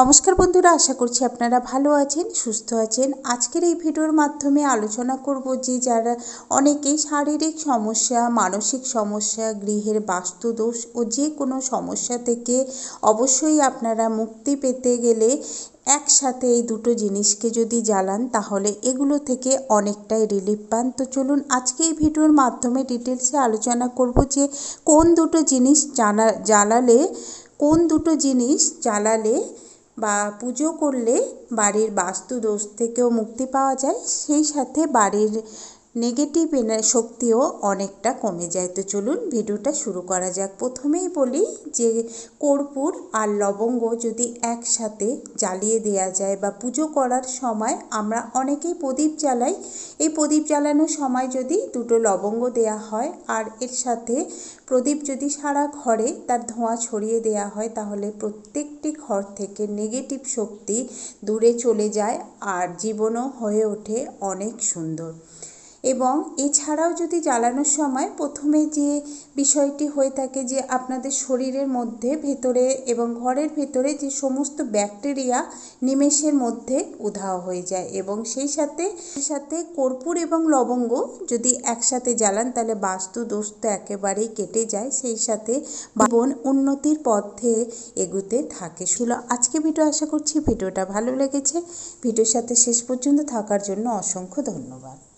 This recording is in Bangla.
নমস্কার বন্ধুরা, আশা করছি আপনারা ভালো আছেন, সুস্থ আছেন। আজকের এই ভিডিওর মাধ্যমে আলোচনা করব যে যারা অনেকেই শারীরিক সমস্যা, মানসিক সমস্যা, গৃহের বাস্তুদোষ ও যে কোনো সমস্যা থেকে অবশ্যই আপনারা মুক্তি পেতে গেলে একসাথে এই দুটো জিনিসকে যদি জ্বালান, তাহলে এগুলো থেকে অনেকটাই রিলিফ পান। তো চলুন আজকে এই ভিডিওর মাধ্যমে ডিটেলসে আলোচনা করব যে কোন দুটো জিনিস জানা, জ্বালালে, কোন দুটো জিনিস জ্বালালে বা পুজো করলে বাড়ির বাস্তু দোষ থেকেও মুক্তি পাওয়া যায় সেই সাথে বাড়ির নেগেটিভ শক্তিও অনেকটা কমে যায়। তো চলুন ভিডিওটা শুরু করা যাক। প্রথমেই বলি যে কর্পূর আর লবঙ্গ যদি একসাথে জ্বালিয়ে দেওয়া যায় বা পুজো করার সময় আমরা অনেকেই প্রদীপ জ্বালাই। এই প্রদীপ জ্বালানোর সময় যদি দুটো লবঙ্গ দেয়া হয় আর এর সাথে প্রদীপ যদি সারা ঘরে তার ধোঁয়া ছড়িয়ে দেওয়া হয়, তাহলে প্রত্যেকটি ঘর থেকে নেগেটিভ শক্তি দূরে চলে যায় আর জীবনও হয়ে ওঠে অনেক সুন্দর। এবং এছাড়াও যদি জ্বালানোর সময় প্রথমে যে বিষয়টি হয়ে থাকে যে আপনাদের শরীরের মধ্যে ভেতরে এবং ঘরের ভেতরে যে সমস্ত ব্যাকটেরিয়া নিমেষের মধ্যে উধাও হয়ে যায় এবং সেই সাথে সেই সাথে কর্পূর এবং লবঙ্গ যদি একসাথে জ্বালান তাহলে বাস্তু দোষ তো একেবারেই কেটে যায়। সেই সাথে জীবন উন্নতির পথে এগুতে থাকে। ছিল আজকে ভিডিও আশা করছি ভিডিওটা ভালো লেগেছে। ভিডিওর সাথে শেষ পর্যন্ত থাকার জন্য অসংখ্য ধন্যবাদ।